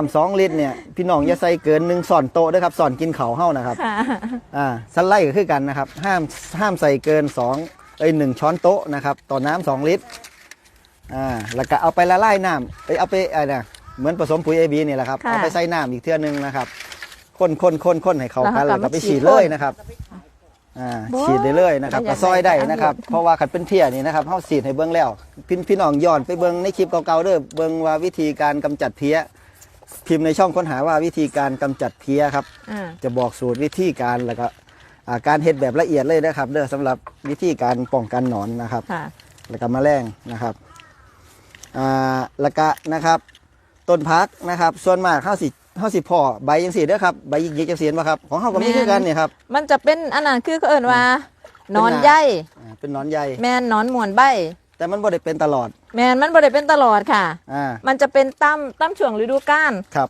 น้ำสองลิตรเนี่ยพี่น้องอย่าใส่เกินหนึ่งส่อนโต๊ะด้วยครับส่อนกินเขาวเฮานะครับค่ะอ่าสไลด์ก็คือกันนะครับ ห้ามห้ามใส่เกินสองเอ้ยหนึ่งช้อนโต๊ะนะครับต่อน้ำสองลิตรอ่าแล้วก็เอาไปละลายน้ำเอ้ยเอาไปอะไรนะเหมือนผสมปุ๋ยเอบีนี่แหละครับค่ะเอาไปใส่น้ำอีกเทื่อนึงนะครับคนคนคนคนให้เข้ากันแล้แล้ววก็ก็ไปมาฉีฉีดดเลยพ่นนะครับอ่าบ่ฉีดได้เลยนะครับอยากก็ซอยได้ได้นะครับอันเดียวเพราะว่าขัดเป็นเพียนี่นะครับเฮาฉีดให้เบิ้งแล้ว พี่พี่น้องย้อนไปเบิ้งในคลิปเก่าๆเด้อเบิ้งว่าวิธีการกำจัดเพี้ย พิมพ์ในช่องค้นหาว่าวิธีการกำจัดเพี้ยครับ อ่า จะบอกสูตรวิธีการแล้วก็อ่าการเฮ็ดแบบละเอียดเลยนะครับ เด้อสำหรับวิธีการป้องกันหนอนนะครับ ค่ะ แล้วก็แมลงนะครับอ่าแล้วก็นะครับ ต้นพักนะครับ ส่วนมากข้าวสิข้าวสิพ่อใบยังสีเด้อครับใบยิกๆจังสีป่ะครับของเขาก็มีแม่น คือกันเนี่ยครับ มันจะเป็นอันนั้นคือเขาเอิ้นว่าเป็นนอนหนาใยอ่าเป็นหนอนใหญ่แมนนอนหมวนใบ แต่มันบ่ได้เป็นตลอด แมนมันบ่ได้เป็นตลอดค่ะ อ่า มันจะเป็นตั้มตั้มช่วงฤดูกาลครับ